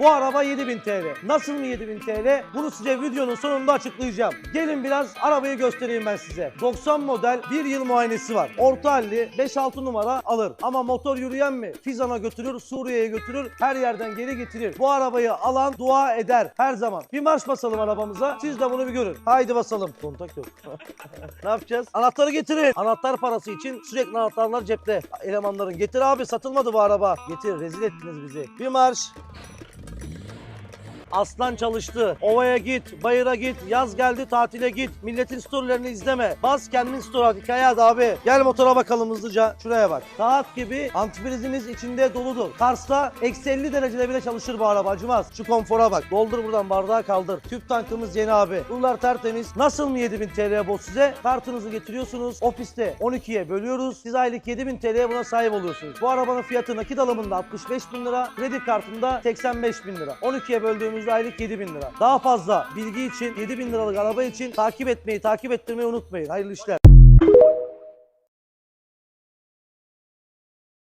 Bu araba 7000 TL. Nasıl mı 7000 TL? Bunu size videonun sonunda açıklayacağım. Gelin biraz arabayı göstereyim ben size. 90 model 1 yıl muayenesi var. Orta halli 5-6 numara alır. Ama motor yürüyen mi? Fizan'a götürür, Suriye'ye götürür, her yerden geri getirir. Bu arabayı alan dua eder her zaman. Bir marş basalım arabamıza. Siz de bunu bir görün. Haydi basalım. Kontak yok. ne yapacağız? Anahtarı getirin. Anahtar parası için sürekli anahtarlar cepte. Elemanların getir abi satılmadı bu araba. Getir rezil ettiniz bizi. Bir marş. Aslan çalıştı. Ovaya git, bayıra git, yaz geldi tatile git. Milletin storylerini izleme. Bas kendin story at. Hikaye at abi. Gel motora bakalım hızlıca. Şuraya bak. Saat gibi antifrizimiz içinde doludur. Kars'ta eksi 50 derecede bile çalışır bu araba acımaz. Şu konfora bak. Doldur buradan bardağı kaldır. Tüp tankımız yeni abi. Bunlar tertemiz. Nasıl mı 7000 TL bu size? Kartınızı getiriyorsunuz. Ofiste 12'ye bölüyoruz. Siz aylık 7000 TL'ye buna sahip oluyorsunuz. Bu arabanın fiyatı nakit alımında 65 bin lira. Kredi kartında 85 bin lira. 12'ye böldüğümüzde aylık 7 bin lira. Daha fazla bilgi için 7 bin liralık araba için takip etmeyi, takip ettirmeyi unutmayın. Hayırlı işler.